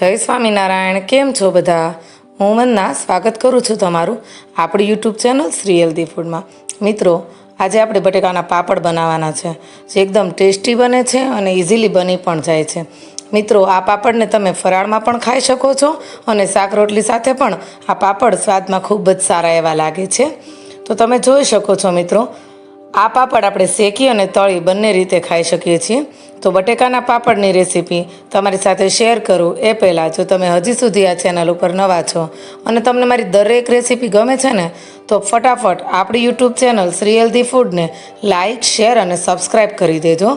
જય સ્વામિનારાયણ, કેમ છો બધા? હું મન્ના, સ્વાગત કરું છું તમારું આપણી યુટ્યુબ ચેનલ શ્રી હેલ્ધી ફૂડમાં. મિત્રો, આજે આપણે બટેકાના પાપડ બનાવવાના છે, જે એકદમ ટેસ્ટી બને છે અને ઇઝીલી બની પણ જાય છે. મિત્રો, આ પાપડને તમે ફરાળમાં પણ ખાઈ શકો છો અને શાક રોટલી સાથે પણ આ પાપડ સ્વાદમાં ખૂબ જ સારા એવા લાગે છે. તો તમે જોઈ શકો છો મિત્રો આ પાપડ આપણે શેકી અને તળી બંને રીતે ખાઈ શકીએ છીએ. તો બટેકાના પાપડની રેસીપી તમારી સાથે શેર કરું એ પહેલાં જો તમે હજી સુધી આ ચેનલ ઉપર નવા છો અને તમને મારી દરેક રેસીપી ગમે છે ને, તો ફટાફટ આપણી યુટ્યુબ ચેનલ શ્રી હેલ્ધી ફૂડને લાઇક શેર અને સબસ્ક્રાઈબ કરી દેજો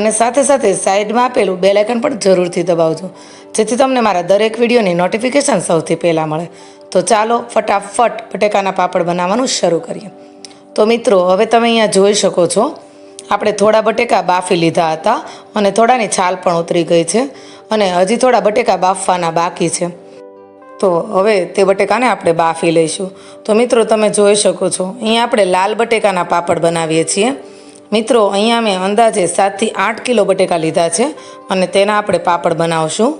અને સાથે સાથે સાઈડમાં આપેલું બેલાઇકન પણ જરૂરથી દબાવજો, જેથી તમને મારા દરેક વિડીયોની નોટિફિકેશન સૌથી પહેલાં મળે. તો ચાલો ફટાફટ બટેકાના પાપડ બનાવવાનું શરૂ કરીએ. તો મિત્રો, હવે તમે અહીંયા જોઈ શકો છો. આપણે થોડા બટેકા બાફી લીધા હતા અને થોડાની છાલ પણ ઉતરી ગઈ છે અને હજી થોડા બટેકા બાફવાના બાકી છે. તો હવે તે બટેકાને આપણે બાફી લઈશું. તો મિત્રો, તમે જોઈ શકો છો, અહીંયા આપણે લાલ બટેકાના પાપડ બનાવીએ છીએ. મિત્રો, અહીંયા મેં અંદાજે સાતથી આઠ કિલો બટેકા લીધા છે અને તેના આપણે પાપડ બનાવશું.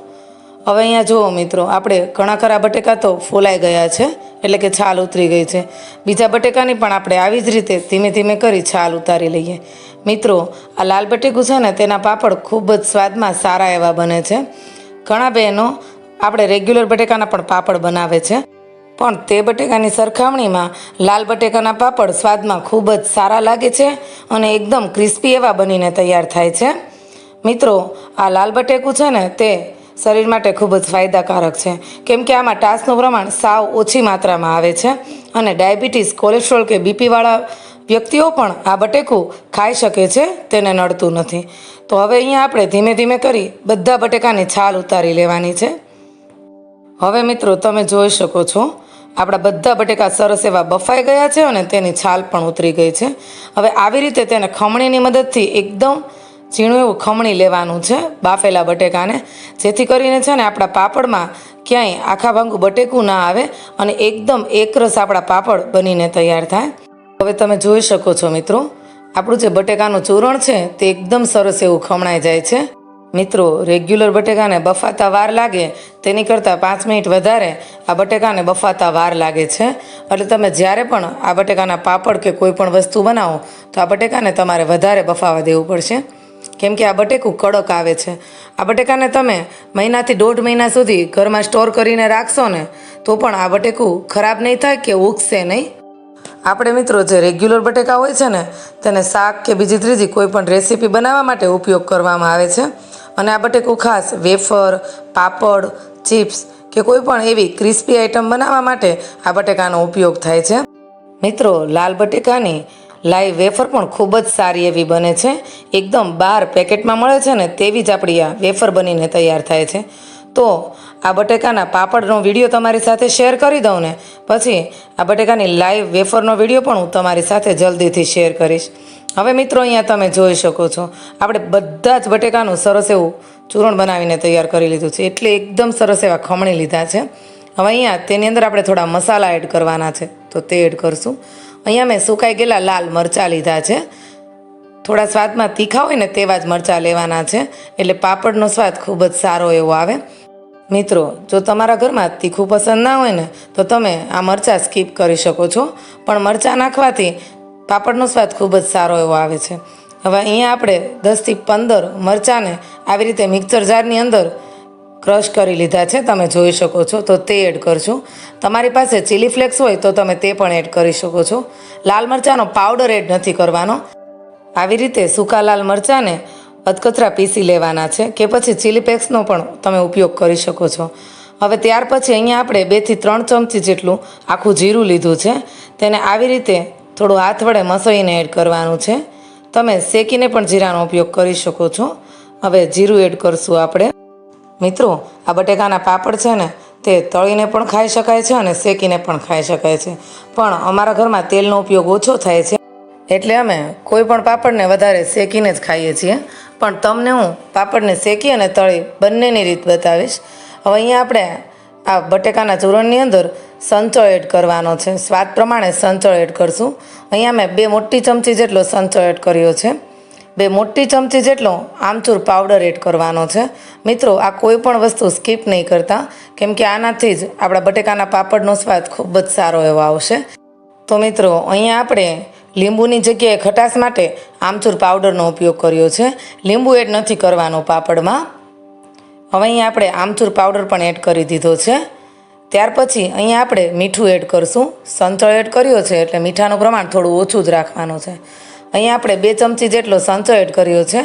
હવે અહીંયા જુઓ મિત્રો, આપણે ઘણા ખરા બટેકા તો ફોલાઈ ગયા છે. એટલે કે છાલ ઉતરી ગઈ છે. બીજા બટેકાની પણ આપણે આવી જ રીતે ધીમે ધીમે કરી છાલ ઉતારી લઈએ. મિત્રો, આ લાલ બટેકું છે ને, તેના પાપડ ખૂબ જ સ્વાદમાં સારા એવા બને છે. ઘણા બહેનો આપણે રેગ્યુલર બટેકાના પણ પાપડ બનાવે છે. પણ તે બટેકાની સરખામણીમાં લાલ બટેકાના પાપડ સ્વાદમાં ખૂબ જ સારા લાગે છે અને એકદમ ક્રિસ્પી એવા બનીને તૈયાર થાય છે. મિત્રો, આ લાલ બટેકું છે ને, તે શરીર માટે ખૂબ જ ફાયદાકારક છે. કેમ કે આમાં ટાસનું પ્રમાણ સાવ ઓછી માત્રામાં આવે છે અને ડાયાબિટીસ, કોલેસ્ટ્રોલ કે બીપીવાળા વ્યક્તિઓ પણ આ બટેકું ખાઈ શકે છે, તેને નડતું નથી. તો હવે અહીંયા આપણે ધીમે ધીમે કરી બધા બટેકાની છાલ ઉતારી લેવાની છે. હવે મિત્રો તમે જોઈ શકો છો, આપણા બધા બટેકા સરસ એવા બફાઈ ગયા છે અને તેની છાલ પણ ઉતરી ગઈ છે. હવે આવી રીતે તેને ખમણીની મદદથી એકદમ ઝીણું એવું ખમણી લેવાનું છે બાફેલા બટેકાને. જેથી કરીને છે ને આપણા પાપડમાં ક્યાંય આખા ભાંગું બટેકું ના આવે અને એકદમ એકરસ આપણા પાપડ બનીને તૈયાર થાય. હવે તમે જોઈ શકો છો મિત્રો, આપણું જે બટેકાનું ચૂરણ છે તે એકદમ સરસ એવું ખમણાઈ જાય છે. મિત્રો, રેગ્યુલર બટેકાને બફાતા વાર લાગે તેની કરતાં પાંચ મિનિટ વધારે આ બટેકાને બફાતા વાર લાગે છે. એટલે તમે જ્યારે પણ આ બટેકાના પાપડ કે કોઈ પણ વસ્તુ બનાવો તો આ બટેકાને તમારે વધારે બફાવા દેવું પડશે. કેમ કે આ બટેકું કડક આવે છે. આ બટેકાને તમે મહિનાથી દોઢ મહિના સુધી ઘરમાં સ્ટોર કરીને રાખશો ને, તો પણ આ બટેકું ખરાબ નહીં થાય કે ઉગશે નહીં. આપણે મિત્રો જે રેગ્યુલર બટેકા હોય છે ને, તેને શાક કે બીજી ત્રીજી કોઈ પણ રેસીપી બનાવવા માટે ઉપયોગ કરવામાં આવે છે. અને આ બટેકું ખાસ વેફર, પાપડ, ચિપ્સ કે કોઈ પણ એવી ક્રિસ્પી આઈટમ બનાવવા માટે આ બટેકાનો ઉપયોગ થાય છે. મિત્રો, લાલ બટેકાની લાઈવ વેફર પણ ખૂબ જ સારી એવી બને છે. એકદમ બહાર પેકેટમાં મળે છે ને તેવી જ આપણી આ વેફર બનીને તૈયાર થાય છે. તો આ બટેકાના પાપડનો વીડિયો તમારી સાથે શેર કરી દઉં ને, પછી આ બટેકાની લાઈવ વેફરનો વીડિયો પણ હું તમારી સાથે જલ્દીથી શેર કરીશ. હવે મિત્રો અહીંયા તમે જોઈ શકો છો, આપણે બધા જ બટેકાનું સરસ એવું ચૂરણ બનાવીને તૈયાર કરી લીધું છે. એટલે એકદમ સરસ એવા ખમણી લીધા છે. હવે અહીંયા તેની અંદર આપણે થોડા મસાલા એડ કરવાના છે, તો તે એડ કરશું. અહીંયા મેં સુકાઈ ગયેલા લાલ મરચાં લીધા છે. થોડા સ્વાદમાં તીખા હોય ને તેવા જ મરચાં લેવાના છે. એટલે પાપડનો સ્વાદ ખૂબ જ સારો એવો આવે. મિત્રો, જો તમારા ઘરમાં તીખું પસંદ ના હોય ને, તો તમે આ મરચાં સ્કીપ કરી શકો છો. પણ મરચાં નાખવાથી પાપડનો સ્વાદ ખૂબ જ સારો એવો આવે છે. હવે અહીંયા આપણે દસથી પંદર મરચાંને આવી રીતે મિક્સર જારની અંદર ક્રશ કરી લીધા છે, તમે જોઈ શકો છો, તો તે એડ કરશું તમારી પાસે ચીલી ફ્લેક્સ હોય તો તમે તે પણ એડ કરી શકો છો. લાલ મરચાંનો પાવડર એડ નથી કરવાનો. આવી રીતે સૂકા લાલ મરચાંને અધકચરા પીસી લેવાના છે, કે પછી ચીલી ફ્લેક્સનો પણ તમે ઉપયોગ કરી શકો છો. હવે ત્યાર પછી અહીંયા આપણે બેથી ત્રણ ચમચી જેટલું આખું જીરું લીધું છે. તેને આવી રીતે થોડું હાથ વડે મસળીને એડ કરવાનું છે. તમે શેકીને પણ જીરાનો ઉપયોગ કરી શકો છો. હવે જીરું એડ કરશું આપણે. મિત્રો, આ બટેકાના પાપડ છે ને, તે તળીને પણ ખાઈ શકાય છે અને શેકીને પણ ખાઈ શકાય છે. પણ અમારા ઘરમાં તેલનો ઉપયોગ ઓછો થાય છે. એટલે અમે કોઈ પણ પાપડને વધારે શેકીને જ ખાઈએ છીએ. પણ તમને હું પાપડને શેકી અને તળી બંનેની રીત બતાવીશ. હવે અહીંયા આપણે આ બટેકાના ચૂરણની અંદર સંચળ એડ કરવાનો છે. સ્વાદ પ્રમાણે સંચળ એડ કરશું. અહીંયા મેં બે મોટી ચમચી જેટલો સંચળ એડ કર્યો છે. બે મોટી ચમચી જેટલો આમચૂર પાવડર એડ કરવાનો છે. મિત્રો, આ કોઈ પણ વસ્તુ સ્કીપ નહીં કરતા. કેમ કે આનાથી જ આપણા બટેકાના પાપડનો સ્વાદ ખૂબ જ સારો એવો આવશે. તો મિત્રો, અહીંયા આપણે લીંબુની જગ્યાએ ખટાશ માટે આમચૂર પાવડરનો ઉપયોગ કર્યો છે. લીંબુ એડ નથી કરવાનો પાપડમાં. હવે અહીંયા આપણે આમચૂર પાવડર પણ એડ કરી દીધો છે. ત્યાર પછી અહીંયા આપણે મીઠું એડ કરશું. સંચળ એડ કર્યો છે એટલે મીઠાનું પ્રમાણ થોડું ઓછું જ રાખવાનું છે. અહીંયા આપણે બે ચમચી જેટલો સંચો એડ કર્યો છે.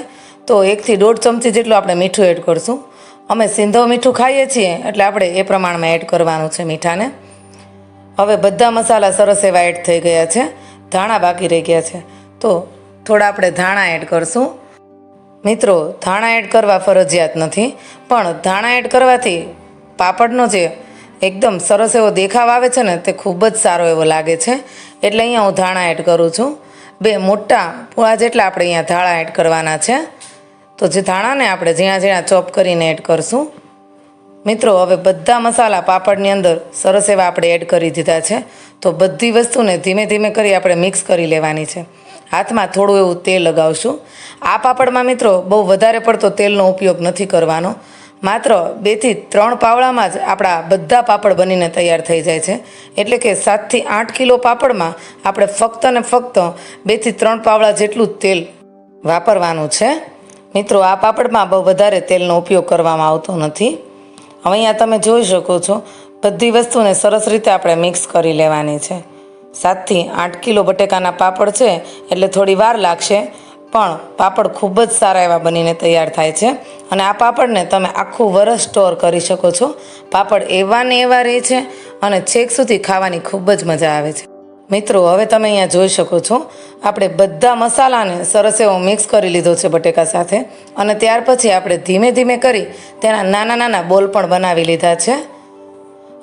તો એકથી દોઢ ચમચી જેટલું આપણે મીઠું એડ કરશું. અમે સિંધો મીઠું ખાઈએ છીએ, એટલે આપણે એ પ્રમાણમાં એડ કરવાનું છે મીઠાને. હવે બધા મસાલા સરસ એવા એડ થઈ ગયા છે. ધાણા બાકી રહી ગયા છે. તો થોડા આપણે ધાણા એડ કરશું. મિત્રો, ધાણા એડ કરવા ફરજિયાત નથી, પણ ધાણા એડ કરવાથી પાપડનો જે એકદમ સરસ એવો દેખાવ આવે છે ને, તે ખૂબ જ સારો એવો લાગે છે. એટલે અહીંયા હું ધાણા એડ કરું છું. બે મોટા પૂળા જેટલા આપણે અહીંયા ધાણા એડ કરવાના છે. તો જે ધાણાને આપણે ઝીણા ઝીણા ચોપ કરીને એડ કરશું. મિત્રો, હવે બધા મસાલા પાપડની અંદર સરસ એવા આપણે એડ કરી દીધા છે. તો બધી વસ્તુને ધીમે ધીમે કરી આપણે મિક્સ કરી લેવાની છે. હાથમાં થોડું એવું તેલ લગાવશું. આ પાપડમાં મિત્રો, બહુ વધારે પડતો તેલનો ઉપયોગ નથી કરવાનો. માત્ર બેથી ત્રણ પાવડામાં જ આપણા બધા પાપડ બનીને તૈયાર થઈ જાય છે. એટલે કે સાતથી આઠ કિલો પાપડમાં આપણે ફક્ત ને ફક્ત બેથી ત્રણ પાવડા જેટલું તેલ વાપરવાનું છે. મિત્રો, આ પાપડમાં બહુ વધારે તેલનો ઉપયોગ કરવામાં આવતો નથી. હવે અહીંયા તમે જોઈ શકો છો, બધી વસ્તુને સરસ રીતે આપણે મિક્સ કરી લેવાની છે. સાતથી આઠ કિલો બટેકાના પાપડ છે, એટલે થોડી વાર લાગશે. પણ પાપડ ખૂબ જ સારા એવા બનીને તૈયાર થાય છે. અને આ પાપડને તમે આખું વરસ સ્ટોર કરી શકો છો. પાપડ એવા ને એવા રહે છે અને છેક સુધી ખાવાની ખૂબ જ મજા આવે છે. મિત્રો, હવે તમે અહીંયા જોઈ શકો છો. આપણે બધા મસાલાને સરસ એવો મિક્સ કરી લીધો છે બટેકા સાથે. અને ત્યાર પછી આપણે ધીમે ધીમે કરી તેના નાના નાના બોલ પણ બનાવી લીધા છે.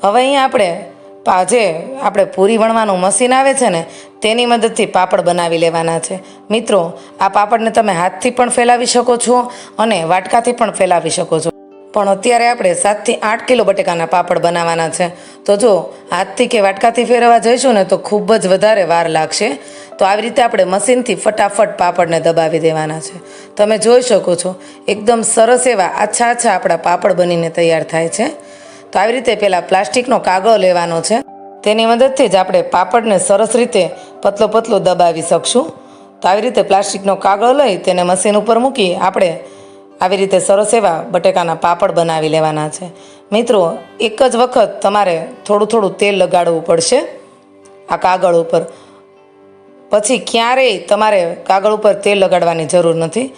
હવે અહીંયા આપણે પા જે આપણે પૂરી વણવાનું મશીન આવે છે ને, તેની મદદથી પાપડ બનાવી લેવાના છે. મિત્રો, આ પાપડને તમે હાથથી પણ ફેલાવી શકો છો અને વાટકાથી પણ ફેલાવી શકો છો. પણ અત્યારે આપણે સાતથી આઠ કિલો બટેકાના પાપડ બનાવવાના છે. તો જો હાથથી કે વાટકાથી ફેરવવા જઈશું ને, તો ખૂબ જ વધારે વાર લાગશે. તો આવી રીતે આપણે મશીનથી ફટાફટ પાપડને દબાવી દેવાના છે. તમે જોઈ શકો છો, એકદમ સરસ એવા આછા આછા આપણા પાપડ બનીને તૈયાર થાય છે. તો આવી રીતે પહેલાં પ્લાસ્ટિકનો કાગળો લેવાનો છે. તેની મદદથી જ આપણે પાપડને સરસ રીતે પતલો પતલો દબાવી શકશું. તો આવી રીતે પ્લાસ્ટિકનો કાગળો લઈ તેને મશીન ઉપર મૂકી આપણે આવી રીતે સરસ એવા બટેકાના પાપડ બનાવી લેવાના છે. મિત્રો, એક જ વખત તમારે થોડું થોડું તેલ લગાડવું પડશે આ કાગળ ઉપર. પછી ક્યારેય તમારે કાગળ ઉપર તેલ લગાડવાની જરૂર નથી.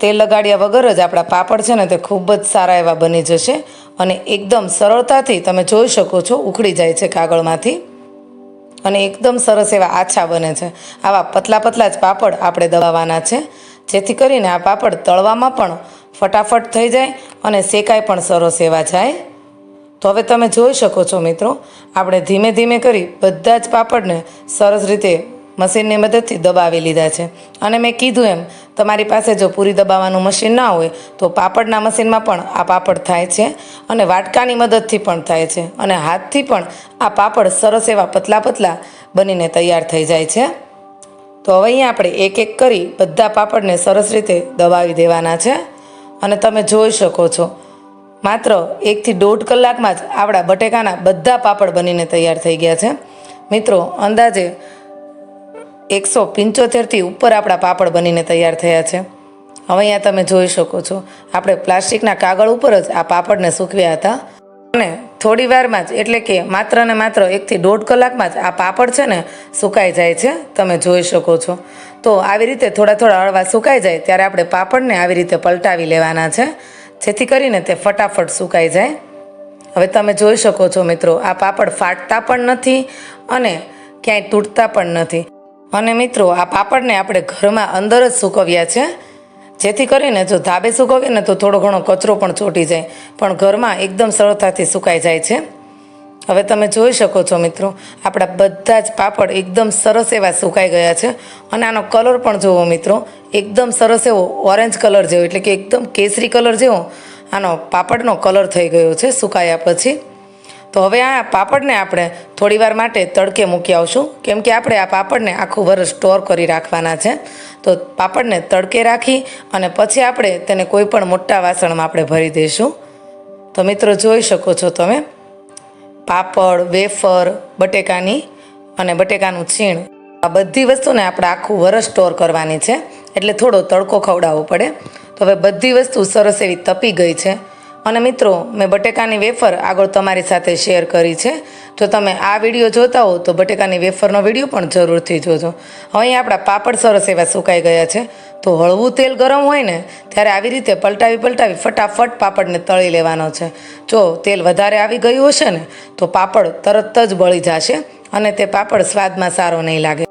તેલ લગાડ્યા વગર જ આપણા પાપડ છે ને તે ખૂબ જ સારા એવા બની જશે. અને એકદમ સરળતાથી તમે જોઈ શકો છો, ઉખડી જાય છે કાગળમાંથી. અને એકદમ સરસ એવા આછા બને છે. આવા પતલા પતલા જ પાપડ આપણે દબાવવાના છે. જેથી કરીને આ પાપડ તળવામાં પણ ફટાફટ થઈ જાય અને શેકાય પણ સરસ એવા જાય. તો હવે તમે જોઈ શકો છો મિત્રો, આપણે ધીમે ધીમે કરી બધા જ પાપડને સરસ રીતે મશીનની મદદથી દબાવી લીધા છે. અને મેં કીધું એમ, તમારી પાસે જો પૂરી દબાવવાનું મશીન ના હોય, તો પાપડના મશીનમાં પણ આ પાપડ થાય છે અને વાટકાની મદદથી પણ થાય છે. અને હાથથી પણ આ પાપડ સરસ એવા પતલા પતલા બનીને તૈયાર થઈ જાય છે. તો હવે અહીંયા આપણે એક એક કરી બધા પાપડને સરસ રીતે દબાવી દેવાના છે. અને તમે જોઈ શકો છો, માત્ર એકથી દોઢ કલાકમાં જ આપણા બટેકાના બધા પાપડ બનીને તૈયાર થઈ ગયા છે. મિત્રો, અંદાજે એકસો પંચોતેરથી ઉપર આપણા પાપડ બનીને તૈયાર થયા છે. હવે અહીંયા તમે જોઈ શકો છો, આપણે પ્લાસ્ટિકના કાગળ ઉપર જ આ પાપડને સૂકવ્યા હતા. અને થોડી વારમાં જ, એટલે કે માત્ર ને માત્ર એકથી દોઢ કલાકમાં જ આ પાપડ છે ને સુકાઈ જાય છે, તમે જોઈ શકો છો. તો આવી રીતે થોડા થોડા હળવા સુકાઈ જાય, ત્યારે આપણે પાપડને આવી રીતે પલટાવી લેવાના છે, જેથી કરીને તે ફટાફટ સુકાઈ જાય. હવે તમે જોઈ શકો છો મિત્રો, આ પાપડ ફાટતા પણ નથી અને ક્યાંય તૂટતા પણ નથી. અને મિત્રો, આ પાપડને આપણે ઘરમાં અંદર જ સૂકવ્યા છે. જેથી કરીને જો ધાબે સૂકવીએ ને તો થોડો ઘણો કચરો પણ ચોંટી જાય, પણ ઘરમાં એકદમ સરળતાથી સુકાઈ જાય છે. હવે તમે જોઈ શકો છો મિત્રો, આપણા બધા જ પાપડ એકદમ સરસ એવા સુકાઈ ગયા છે. અને આનો કલર પણ જુઓ મિત્રો, એકદમ સરસ એવો ઓરેન્જ કલર જેવો, એટલે કે એકદમ કેસરી કલર જેવો આનો પાપડનો કલર થઈ ગયો છે સુકાયા પછી. તો હવે આ પાપડને આપણે થોડીવાર માટે તડકે મૂકી આવશું. કેમ કે આપણે આ પાપડને આખું વરસ સ્ટોર કરી રાખવાના છે. તો પાપડને તડકે રાખી અને પછી આપણે તેને કોઈ પણ મોટા વાસણમાં આપણે ભરી દઈશું. તો મિત્રો જોઈ શકો છો તમે, પાપડ, વેફર, બટેકાની અને બટેકાનું છીણ, આ બધી વસ્તુને આપણે આખું વરસ સ્ટોર કરવાની છે. એટલે થોડો તડકો ખવડાવવો પડે. તો હવે બધી વસ્તુ સરસ એવી તપી ગઈ છે. અને મિત્રો, મેં બટેકાની વેફર આગળ તમારી સાથે શેર કરી છે. જો તમે આ વીડિયો જોતા હો, તો બટેકાની વેફરનો વીડિયો પણ જરૂરથી જોજો. અહીં આપણા પાપડ સરસ એવા સુકાઈ ગયા છે. તો હળવું તેલ ગરમ હોય ને, ત્યારે આવી રીતે પલટાવી પલટાવી ફટાફટ પાપડને તળી લેવાનો છે. જો તેલ વધારે આવી ગયું હશે ને, તો પાપડ તરત જ બળી જશે અને તે પાપડ સ્વાદમાં સારો નહીં લાગે.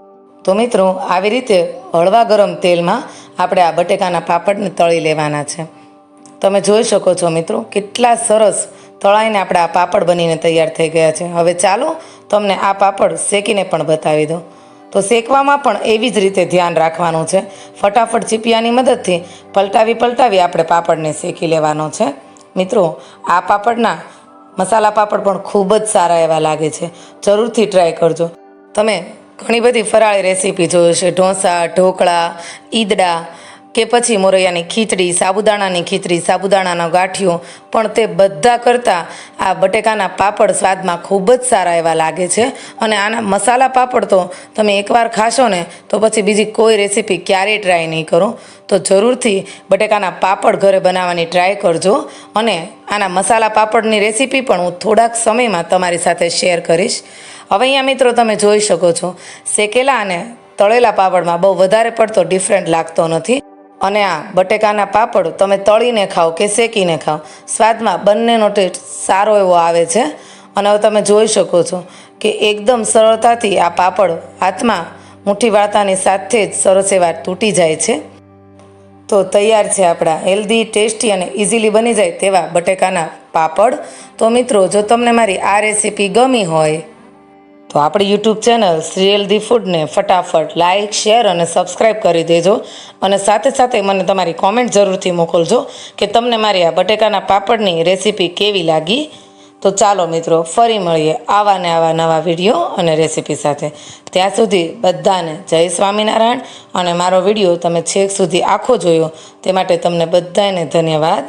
તો મિત્રો, આવી રીતે હળવા ગરમ તેલમાં આપણે આ બટેકાના પાપડને તળી લેવાના છે. તમે જોઈ શકો છો મિત્રો, કેટલા સરસ તળાઈને આપણે આ પાપડ બનીને તૈયાર થઈ ગયા છે. હવે ચાલો તમને આ પાપડ શેકીને પણ બતાવી દઉં. તો શેકવામાં પણ એવી જ રીતે ધ્યાન રાખવાનું છે. ફટાફટ ચીપિયાની મદદથી પલટાવી પલટાવી આપણે પાપડને શેકી લેવાનો છે. મિત્રો, આ પાપડના મસાલા પાપડ પણ ખૂબ જ સારા એવા લાગે છે. જરૂરથી ટ્રાય કરજો. તમે ઘણી બધી ફરાળી રેસીપી જોઈ છે ઢોસા, ઢોકળા, ઈદડા કે પછી મોરૈયાની ખીચડી, સાબુદાણાની ખીચડી, સાબુદાણાનો ગાંઠિયો, પણ તે બધા કરતાં આ બટેકાના પાપડ સ્વાદમાં ખૂબ જ સારા એવા લાગે છે. અને આના મસાલા પાપડ તો તમે એકવાર ખાશો ને, તો પછી બીજી કોઈ રેસીપી ક્યારેય ટ્રાય નહીં કરો. તો જરૂરથી બટેકાના પાપડ ઘરે બનાવવાની ટ્રાય કરજો. અને આના મસાલા પાપડની રેસીપી પણ હું થોડાક સમયમાં તમારી સાથે શેર કરીશ. હવે અહીંયા મિત્રો તમે જોઈ શકો છો, શેકેલા અને તળેલા પાપડમાં બહુ વધારે પડતો ડિફરન્ટ લાગતો નથી. અને આ બટેકાના પાપડ તમે તળીને ખાઓ કે શેકીને ખાઓ. સ્વાદમાં બંનેનો ટેસ્ટ સારો એવો આવે છે. અને હવે તમે જોઈ શકો છો કે એકદમ સરળતાથી આ પાપડ હાથમાં મુઠ્ઠી વાળતાની સાથે જ સરસ એવા તૂટી જાય છે. તો તૈયાર છે આપણા હેલ્ધી ટેસ્ટી અને ઇઝીલી બની જાય તેવા બટેકાના પાપડ. તો મિત્રો, જો તમને મારી આ રેસીપી ગમી હોય તો આપણી યુટ્યુબ ચેનલ શ્રી હેલ્ધી ફૂડને ફટાફટ લાઇક શેર અને સબસ્ક્રાઈબ કરી દેજો. અને સાથે સાથે મને તમારી કોમેન્ટ જરૂરથી મોકલજો કે તમને મારી આ બટેકાના પાપડની રેસીપી કેવી લાગી. તો ચાલો મિત્રો, ફરી મળીએ આવા ને આવા નવા વીડિયો અને રેસીપી સાથે. ત્યાં સુધી બધાને જય સ્વામિનારાયણ. અને મારો વીડિયો તમે છેક સુધી આખો જોયો. તે માટે તમને બધાને ધન્યવાદ.